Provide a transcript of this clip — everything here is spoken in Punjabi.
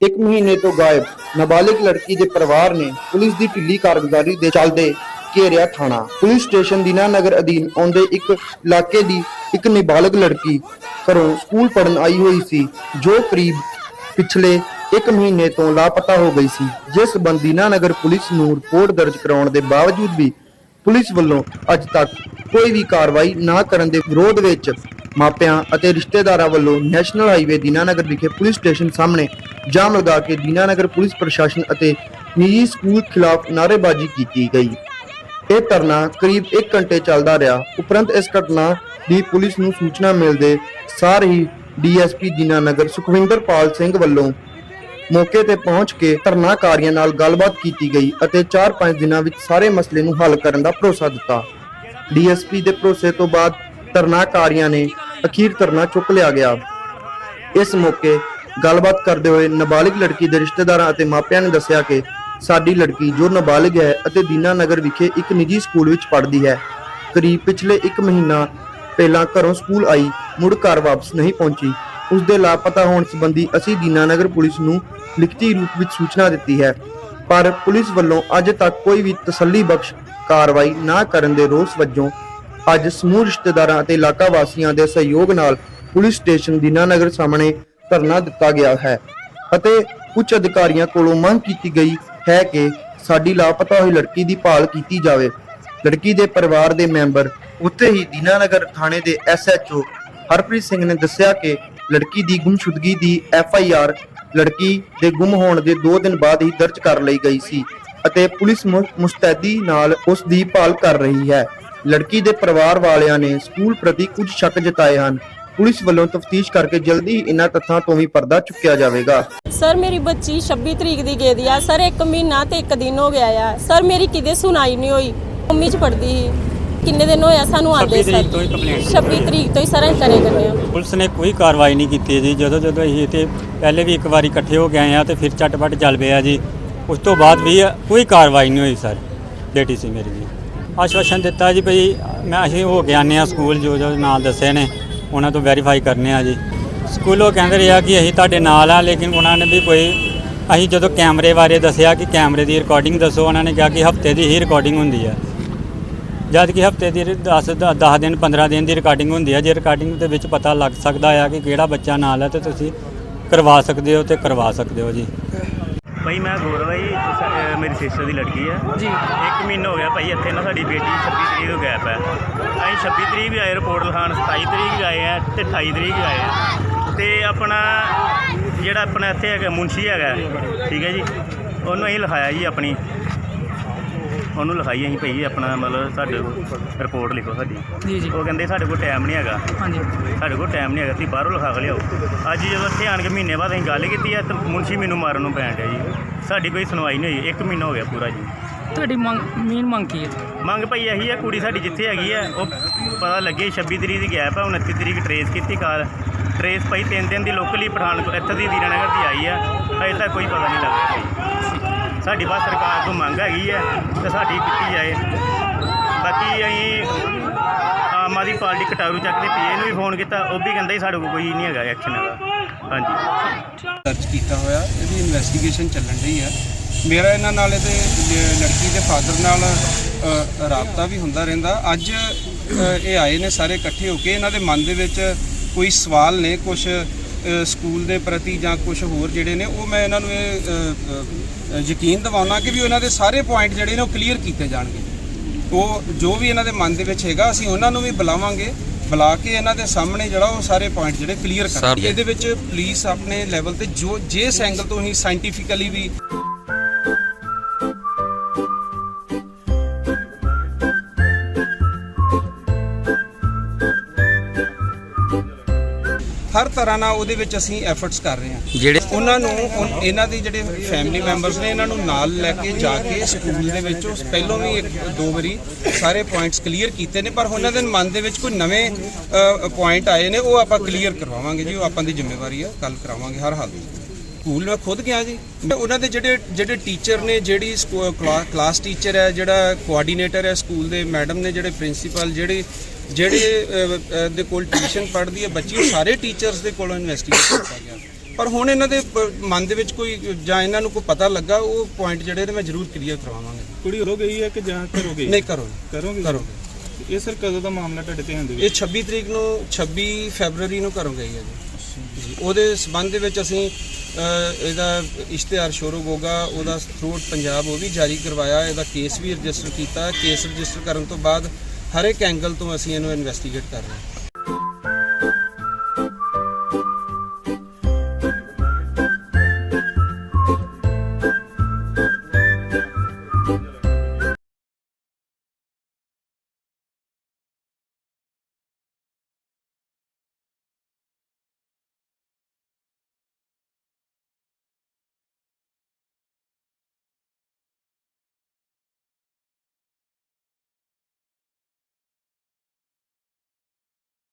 ਇੱਕ ਮਹੀਨੇ ਤੋਂ ਗਾਇਬ ਨਾਬਾਲਿਗ ਲੜਕੀ ਦੇ ਪਰਿਵਾਰ ਨੇ ਪੁਲਿਸ ਦੀ ਢਿੱਲੀ ਕਾਰਗੁਜ਼ਾਰੀ ਦੇ ਚੱਲਦੇ ਘੇਰਿਆ ਥਾਣਾ। ਪੁਲਿਸ ਸਟੇਸ਼ਨ ਦੀਨਾਨਗਰ ਅਧੀਨ ਆਉਂਦੇ ਇੱਕ ਇਲਾਕੇ ਦੀ ਇੱਕ ਨਾਬਾਲਗ ਲੜਕੀ ਘਰੋਂ ਸਕੂਲ ਪੜਨ ਆਈ ਹੋਈ ਸੀ, ਜੋ ਕਰੀਬ ਪਿਛਲੇ ਇੱਕ ਮਹੀਨੇ ਤੋਂ ਲਾਪਤਾ ਹੋ ਗਈ ਸੀ। ਜਿਸ ਸੰਬੰਧੀ ਦੀਨਾਨਗਰ ਪੁਲਿਸ ਨੂੰ ਰਿਪੋਰਟ ਦਰਜ ਕਰਾਉਣ ਦੇ ਬਾਵਜੂਦ ਵੀ ਪੁਲਿਸ ਵੱਲੋਂ ਅੱਜ ਤੱਕ ਕੋਈ ਵੀ ਕਾਰਵਾਈ ਨਾ ਕਰਨ ਦੇ ਵਿਰੋਧ ਵਿੱਚ ਮਾਪਿਆਂ ਅਤੇ ਰਿਸ਼ਤੇਦਾਰਾਂ ਵੱਲੋਂ ਨੈਸ਼ਨਲ ਹਾਈਵੇ ਦੀਨਾਨਗਰ ਵਿਖੇ ਪੁਲਿਸ ਸਟੇਸ਼ਨ ਸਾਹਮਣੇ ਜਾਮ ਲਗਾ ਕੇ ਦੀਨਾਨਗਰ ਪੁਲਿਸ ਪ੍ਰਸ਼ਾਸਨ ਅਤੇ ਨਿੱਜੀ ਸਕੂਲ ਖਿਲਾਫ ਨਾਅਰੇਬਾਜ਼ੀ ਕੀਤੀ ਗਈ। ਇਹ ਧਰਨਾ ਕਰੀਬ 1 ਘੰਟੇ ਚੱਲਦਾ ਰਿਹਾ। ਉਪਰੰਤ ਇਸ ਘਟਨਾ ਦੀ ਪੁਲਿਸ ਨੂੰ ਸੂਚਨਾ ਮਿਲਦੇ ਸਾਰ ਹੀ ਡੀਐਸਪੀ ਦੀਨਾਨਗਰ ਸੁਖਵਿੰਦਰ ਪਾਲ ਸਿੰਘ ਵੱਲੋਂ ਮੌਕੇ ਤੇ ਪਹੁੰਚ ਕੇ ਧਰਨਾਕਾਰੀਆਂ ਨਾਲ ਗੱਲਬਾਤ ਕੀਤੀ ਗਈ ਅਤੇ 4-5 ਦਿਨਾਂ ਵਿੱਚ ਸਾਰੇ ਮਸਲੇ ਨੂੰ ਹੱਲ ਕਰਨ ਦਾ ਭਰੋਸਾ ਦਿੱਤਾ। ਡੀਐਸਪੀ ਦੇ ਭਰੋਸੇ ਤੋਂ ਬਾਅਦ ਧਰਨਾਕਾਰੀਆਂ ਨੇ ਅਖੀਰ ਧਰਨਾ ਚੁੱਕ ਲਿਆ ਗਿਆ। ਇਸ ਮੌਕੇ ਗੱਲਬਾਤ ਕਰਦੇ ਹੋਏ ਨਾਬਾਲਿਗ ਲੜਕੀ ਦੇ ਰਿਸ਼ਤੇਦਾਰਾਂ ਅਤੇ ਮਾਪਿਆਂ ਨੇ ਦੱਸਿਆ ਕਿ ਸਾਡੀ ਲੜਕੀ ਜੋ ਨਾਬਾਲਿਗ ਹੈ ਅਤੇ ਦੀਨਾ ਨਗਰ ਵਿਖੇ ਇੱਕ ਨਿੱਜੀ ਸਕੂਲ ਵਿੱਚ ਪੜ੍ਹਦੀ ਹੈ। ਕਰੀਬ ਪਿਛਲੇ 1 ਮਹੀਨਾ ਪਹਿਲਾਂ ਘਰੋਂ ਸਕੂਲ ਆਈ, ਮੁੜ ਘਰ ਵਾਪਸ ਨਹੀਂ ਪਹੁੰਚੀ। ਉਸ ਦੇ ਲਾਪਤਾ ਹੋਣ ਸੰਬੰਧੀ ਅਸੀਂ ਦੀਨਾਨਗਰ ਪੁਲਿਸ ਨੂੰ ਲਿਖਤੀ ਰੂਪ ਵਿੱਚ ਸੂਚਨਾ ਦਿੱਤੀ ਹੈ। ਪਰ ਪੁਲਿਸ ਵੱਲੋਂ ਅੱਜ ਤੱਕ ਕੋਈ ਵੀ ਤਸੱਲੀ ਬਖਸ਼ ਕਾਰਵਾਈ ਨਾ ਕਰਨ ਦੇ ਰੋਸ ਵਜੋਂ ਅੱਜ ਸਮੂਹ ਰਿਸ਼ਤੇਦਾਰਾਂ ਅਤੇ ਇਲਾਕਾ ਵਾਸੀਆਂ ਦੇ ਸਹਿਯੋਗ ਨਾਲ ਪੁਲਿਸ ਸਟੇਸ਼ਨ ਦੀਨਾਨਗਰ ਸਾਹਮਣੇ ਧਰਨਾ ਦਿੱਤਾ ਗਿਆ ਹੈ ਅਤੇ ਉੱਚ ਅਧਿਕਾਰੀਆਂ ਕੋਲੋਂ ਮੰਗ ਕੀਤੀ ਗਈ ਹੈ ਕਿ ਸਾਡੀ ਲਾਪਤਾ ਹੋਈ ਲੜਕੀ ਦੀ ਭਾਲ ਕੀਤੀ ਜਾਵੇ। ਲੜਕੀ ਦੇ ਪਰਿਵਾਰ ਦੇ ਮੈਂਬਰ ਉੱਥੇ ਹੀ ਦੀਨਾਨਗਰ ਥਾਣੇ ਦੇ ਐਸਐਚਓ ਹਰਪ੍ਰੀਤ ਸਿੰਘ ਨੇ ਦੱਸਿਆ ਕਿ ਲੜਕੀ ਦੀ ਗੁੰਮਸ਼ੁਦਗੀ ਦੀ ਐਫਆਈਆਰ ਲੜਕੀ ਦੇ ਗੁੰਮ ਹੋਣ ਦੇ 2 ਦਿਨ ਬਾਅਦ ਹੀ ਦਰਜ ਕਰ ਲਈ ਗਈ ਸੀ ਅਤੇ ਪੁਲਿਸ ਮੁ- ਮੁਸਤੈਦੀ ਨਾਲ ਉਸ ਦੀ ਭਾਲ ਕਰ ਰਹੀ ਹੈ। ਲੜਕੀ ਦੇ ਪਰਿਵਾਰ ਵਾਲਿਆਂ ਨੇ ਸਕੂਲ ਪ੍ਰਤੀ ਕੁਝ ਸ਼ੱਕ ਜਤਾਏ ਹਨ। ਪੁਲਿਸ ਵੱਲੋਂ ਤਫਤੀਸ਼ ਕਰਕੇ ਜਲਦੀ ਹੀ ਇਹਨਾਂ ਤੱਥਾਂ ਤੋਂ ਵੀ ਪਰਦਾ ਚੁੱਕਿਆ ਜਾਵੇਗਾ। ਸਰ ਮੇਰੀ ਬੱਚੀ 26 ਤਰੀਕ ਦੀ ਗਈ ਦੀ ਆ। ਸਰ ਇੱਕ ਮਹੀਨਾ ਤੇ ਇੱਕ ਦਿਨ ਹੋ ਗਿਆ ਆ। ਸਰ ਮੇਰੀ ਕਿਤੇ ਸੁਣਾਈ ਨਹੀਂ ਹੋਈ। ਮੰਮੀ ਚ ਪੜਦੀ ਸੀ। ਕਿੰਨੇ ਦਿਨ ਹੋਇਆ ਸਾਨੂੰ ਆਂਦੇ 26 ਸਰ? ਤਰੀਕ ਤੋਂ ਹੀ complaint 26 ਤਰੀਕ ਤੋਂ ਹੀ ਸਰ ਅਸੀਂ ਕਰੇ ਕਰਨੇ ਆ। ਪੁਲਿਸ ਨੇ ਕੋਈ ਕਾਰਵਾਈ ਨਹੀਂ ਕੀਤੀ ਜੀ। ਜਦੋਂ ਜਦੋਂ ਅਸੀਂ ਤੇ ਪਹਿਲੇ ਵੀ ਇੱਕ ਵਾਰੀ ਇਕੱਠੇ ਹੋ ਆਏ ਆ ਤੇ ਫਿਰ ਝਟਪਟ ਚੱਲ ਪਿਆ ਜੀ। ਉਸ ਤੋਂ ਬਾਅਦ ਵੀ ਕੋਈ ਕਾਰਵਾਈ ਨਹੀਂ ਹੋਈ ਸਰ। ਬੇਟੀ ਸੀ ਮੇਰੀ ਜੀ। ਆਸ਼ਵਾਸਨ ਦਿੱਤਾ ਜੀ ਭਈ ਮੈਂ ਅਸੀਂ ਹੋ ਕੇ ਆਨੇ ਆ ਸਕੂਲ ਜੋ ਜੋ ਨਾਂ ਦੱਸੇ ਨੇ। ਉਹਨਾਂ ਤੋਂ ਵੈਰੀਫਾਈ ਕਰਨੇ ਆ ਜੀ। ਸਕੂਲੋਂ ਕਹਿੰਦੇ ਰਿਹਾ ਕਿ ਅਸੀਂ ਤੁਹਾਡੇ ਨਾਲ ਆ, ਲੇਕਿਨ ਉਹਨਾਂ ਨੇ ਵੀ ਕੋਈ ਅਸੀਂ ਜਦੋਂ ਕੈਮਰੇ ਬਾਰੇ ਦੱਸਿਆ ਕਿ ਕੈਮਰੇ ਦੀ ਰਿਕਾਰਡਿੰਗ ਦੱਸੋ, ਉਹਨਾਂ ਨੇ ਕਿਹਾ ਕਿ ਹਫ਼ਤੇ ਦੀ ਹੀ ਰਿਕਾਰਡਿੰਗ ਹੁੰਦੀ ਹੈ ਜਦ ਕਿ ਹਫ਼ਤੇ ਦੀ 10 10 ਦਿਨ 15 ਦਿਨ ਦੀ ਰਿਕਾਰਡਿੰਗ ਹੁੰਦੀ ਹੈ ਜੇ ਰਿਕਾਰਡਿੰਗ ਦੇ ਵਿੱਚ ਪਤਾ ਲੱਗ ਸਕਦਾ ਆ ਕਿ ਕਿਹੜਾ ਬੱਚਾ ਨਾਲ ਹੈ ਤੇ ਤੁਸੀਂ ਕਰਵਾ ਸਕਦੇ ਹੋ ਤੇ ਕਰਵਾ ਸਕਦੇ ਹੋ ਜੀ। ਭਾਈ ਮੈਂ ਗੌਰਵ ਹੈ ਜੀ ਸ- ਅਹ ਮੇਰੀ ਸਿਸਟਰ ਦੀ ਲੜਕੀ ਹੈ ਜੀ। ਇੱਕ ਮਹੀਨਾ ਹੋ ਗਿਆ ਭਾਈ ਇੱਥੇ ਨਾ ਸਾਡੀ ਬੇਟੀ 26 ਤਰੀਕ ਤੋਂ ਗੈਪ ਹੈ ਅਸੀਂ 26 ਤਰੀਕ ਵੀ ਆਏ ਰਿਪੋਰਟ ਲਿਖਾਉਣ 27 ਤਰੀਕ ਵੀ ਆਏ ਆ ਤੇ 28 ਤਰੀਕ ਵੀ ਆਏ ਆ। ਤੇ ਆਪਣਾ ਜਿਹੜਾ ਆਪਣਾ ਇੱਥੇ ਹੈਗਾ ਮੁੰਸ਼ੀ ਹੈਗਾ ਠੀਕ ਹੈ ਜੀ। ਉਹਨੂੰ ਅਸੀਂ ਲਿਖਾਇਆ ਜੀ ਆਪਣੀ। ਉਹਨੂੰ ਲਿਖਾਈ ਅਸੀਂ ਭਾਈ ਆਪਣਾ ਮਤਲਬ ਸਾਡੇ ਰਿਪੋਰਟ ਲਿਖੋ ਸਾਡੀ। ਜੀ ਜੀ। ਉਹ ਕਹਿੰਦੇ ਸਾਡੇ ਕੋਲ ਟਾਈਮ ਨਹੀਂ ਹੈਗਾ। ਹਾਂਜੀ। ਸਾਡੇ ਕੋਲ ਟਾਈਮ ਨਹੀਂ ਹੈਗਾ ਤੁਸੀਂ ਬਾਹਰੋਂ ਲਿਖਾ ਕੇ ਲਿਆਓ। ਅੱਜ ਜਦੋਂ ਇੱਥੇ ਆਣ ਕੇ ਮਹੀਨੇ ਬਾਅਦ ਅਸੀਂ ਗੱਲ ਕੀਤੀ ਹੈ ਤਾਂ ਮੁਨਸ਼ੀ ਮੈਨੂੰ ਮਾਰਨ ਨੂੰ ਪੈਣ ਡਿਆ ਜੀ। ਸਾਡੀ ਕੋਈ ਸੁਣਵਾਈ ਨਹੀਂ ਹੋਈ ਇੱਕ ਮਹੀਨਾ ਹੋ ਗਿਆ ਪੂਰਾ ਜੀ। ਤੁਹਾਡੀ ਮੰਗ ਮੇਨ ਮੰਗ ਕੀ ਹੈ? ਮੰਗ ਭਾਈ ਇਹੀ ਹੈ ਕੁੜੀ ਸਾਡੀ ਜਿੱਥੇ ਹੈਗੀ ਹੈ ਉਹ ਪਤਾ ਲੱਗੇ 26 ਤਰੀਕ ਦੀ ਗੈਪ ਹੈ 29 ਤਰੀਕ ਟਰੇਸ ਕੀਤੀ ਕਾਰ ਟਰੇਸ ਭਾਈ ਤਿੰਨ ਦਿਨ ਦੀ ਲੋਕਲੀ ਪਠਾਨਕੋਟ ਇੱਥੇ ਦੀ ਦੀਨਾਨਗਰ ਦੀ ਆਈ ਹੈ ਅਜੇ ਤੱਕ ਕੋਈ ਪਤਾ ਨਹੀਂ ਲੱਗਾ ਸਾਡੀ ਬਸ ਸਰਕਾਰ ਤੋਂ ਮੰਗ ਹੈਗੀ ਹੈ ਤੇ ਸਾਡੀ ਕੀਤੀ ਜਾਏ। ਬਾਕੀ ਅਸੀਂ ਆਮ ਆਦਮੀ ਪਾਰਟੀ ਕਟਾਰੂ ਚੱਕ ਦੇ ਪੀਏ ਨੂੰ ਵੀ ਫੋਨ ਕੀਤਾ, ਉਹ ਵੀ ਕਹਿੰਦਾ ਸੀ ਸਾਡੇ ਕੋਲ ਕੋਈ ਨਹੀਂ ਹੈਗਾ ਐਕਸ਼ਨ ਹੈਗਾ। ਹਾਂਜੀ। ਦਰਜ ਕੀਤਾ ਹੋਇਆ, ਇਹਦੀ ਇਨਵੈਸਟੀਗੇਸ਼ਨ ਚੱਲਣ ਰਹੀ ਹੈ। ਮੇਰਾ ਇਹਨਾਂ ਨਾਲ ਇਹਦੇ ਲੜਕੀ ਦੇ ਫਾਦਰ ਨਾਲ ਰਾਬਤਾ ਵੀ ਹੁੰਦਾ ਰਹਿੰਦਾ। ਅੱਜ ਇਹ ਆਏ ਨੇ ਸਾਰੇ ਇਕੱਠੇ ਹੋ ਕੇ, ਇਹਨਾਂ ਦੇ ਮਨ ਦੇ ਵਿੱਚ ਕੋਈ ਸਵਾਲ ਨੇ ਕੁਝ ਸਕੂਲ ਦੇ ਪ੍ਰਤੀ ਜਾਂ ਕੁਝ ਹੋਰ ਜਿਹੜੇ ਨੇ ਉਹ ਮੈਂ ਇਹਨਾਂ ਨੂੰ ਇਹ ਯਕੀਨ ਦਿਵਾਉਣਾ ਕਿ ਵੀ ਉਹਨਾਂ ਦੇ ਸਾਰੇ ਪੁਆਇੰਟ ਜਿਹੜੇ ਨੇ ਉਹ ਕਲੀਅਰ ਕੀਤੇ ਜਾਣਗੇ। ਉਹ ਜੋ ਵੀ ਇਹਨਾਂ ਦੇ ਮਨ ਦੇ ਵਿੱਚ ਹੈਗਾ ਅਸੀਂ ਉਹਨਾਂ ਨੂੰ ਵੀ ਬੁਲਾਵਾਂਗੇ ਬੁਲਾ ਕੇ ਇਹਨਾਂ ਦੇ ਸਾਹਮਣੇ ਜਿਹੜਾ ਉਹ ਸਾਰੇ ਪੁਆਇੰਟ ਜਿਹੜੇ ਕਲੀਅਰ ਕਰਾਂਗੇ ਇਹਦੇ ਵਿੱਚ ਪੁਲਿਸ ਆਪਣੇ ਲੈਵਲ ਤੇ ਜੋ ਜਿਸ ਐਂਗਲ ਤੋਂ ਹੀ ਸਾਇੰਟੀਫਿਕਲੀ ਵੀ ਹਰ ਤਰ੍ਹਾਂ ਨਾਲ ਉਹਦੇ ਵਿੱਚ ਅਸੀਂ ਐਫਰਟਸ ਕਰ ਰਹੇ ਹਾਂ। ਜਿਹੜੇ ਉਹਨਾਂ ਨੂੰ ਉਨ- ਇਹਨਾਂ ਦੇ ਜਿਹੜੇ ਫੈਮਿਲੀ ਮੈਂਬਰਸ ਨੇ ਇਹਨਾਂ ਨੂੰ ਨਾਲ ਲੈ ਕੇ ਜਾ ਕੇ ਸਕੂਲ ਦੇ ਵਿੱਚ ਉਸ ਪਹਿਲਾਂ ਵੀ ਇੱਕ ਦੋ ਵਾਰੀ ਸਾਰੇ ਪੁਆਇੰਟਸ ਕਲੀਅਰ ਕੀਤੇ ਨੇ ਪਰ ਉਹਨਾਂ ਦੇ ਮਨ ਦੇ ਵਿੱਚ ਕੋਈ ਨਵੇਂ ਪੁਆਇੰਟ ਆਏ ਨੇ ਉਹ ਆਪਾਂ ਕਲੀਅਰ ਕਰਵਾਵਾਂਗੇ ਜੀ ਉਹ ਆਪਾਂ ਦੀ ਜ਼ਿੰਮੇਵਾਰੀ ਹੈ ਕੱਲ ਕਰਾਵਾਂਗੇ ਹਰ ਹਾਲ ਵਿੱਚ। ਸਕੂਲ ਮੈਂ ਖੁਦ ਗਿਆ ਜੀ। ਮੈਂ ਉਹਨਾਂ ਦੇ ਜਿਹੜੇ ਜਿਹੜੇ ਟੀਚਰ ਨੇ ਜਿਹੜੀ ਸਕੂ- ਕਲਾ- ਕਲਾਸ ਟੀਚਰ ਹੈ ਜਿਹੜਾ ਕੋਆਰਡੀਨੇਟਰ ਹੈ ਸਕੂਲ ਦੇ ਮੈਡਮ ਨੇ ਜਿਹੜੇ ਪ੍ਰਿੰਸੀਪਲ ਜਿਹੜੇ ਜਿਹੜੇ ਅਹ, ਦੇ ਕੋਲ ਟਿਊਸ਼ਨ ਪੜ੍ਹਦੀ ਹੈ ਬੱਚੀ ਉਹ ਸਾਰੇ ਟੀਚਰਸ ਦੇ ਕੋਲੋਂ ਇਨਵੈਸਟੀਗੇਟ ਕੀਤਾ ਗਿਆ। ਪਰ ਹੁਣ ਇਹਨਾਂ ਦੇ ਪ- ਮਨ ਦੇ ਵਿੱਚ ਕੋਈ ਜਾਂ ਇਹਨਾਂ ਨੂੰ ਕੋਈ ਪਤਾ ਲੱਗਾ ਉਹ ਪੁਆਇੰਟ ਜਿਹੜੇ ਨੇ ਮੈਂ ਜ਼ਰੂਰ ਕਲੀਅਰ ਕਰਵਾਵਾਂਗਾ ਕੁੜੀ ਹੋ ਗਈ ਹੈ ਕਿ ਜਾਂ ਘਰੋਂ ਗਈ ਨਹੀਂ ਕਰੋ ਕਰੋਗੇ ਕਰੋਗੇ ਇਹ ਸਰ ਕਦੋਂ ਦਾ ਮਾਮਲਾ ਤੁਹਾਡੇ ਧਿਆਨ ਦੇ ਇਹ ਵਿੱਚ 26 ਤਰੀਕ ਨੂੰ 26 ਫੈਬਰੂਰੀ ਨੂੰ ਘਰੋਂ ਗਈ ਹੈ ਜੀ। ਜੀ। ਉਹਦੇ ਸਬੰਧ ਦੇ ਵਿੱਚ ਅਸੀਂ ਅ, ਇਹਦਾ ਇਸ਼ਤਿਹਾਰ ਸ਼ੋਰੋ ਗੋਗਾ ਉਹਦਾ ਥਰੂਟ ਪੰਜਾਬ ਉਹ ਵੀ ਜਾਰੀ ਕਰਵਾਇਆ ਇਹਦਾ ਕੇਸ ਵੀ ਰਜਿਸਟਰ ਕੀਤਾ। ਕੇਸ ਰਜਿਸਟਰ ਕਰਨ ਤੋਂ ਬਾਅਦ ਹਰ ਇੱਕ ਐਂਗਲ ਤੋਂ ਅਸੀਂ ਇਹਨੂੰ ਇਨਵੈਸਟੀਗੇਟ ਕਰ ਰਹੇ ਹਾਂ।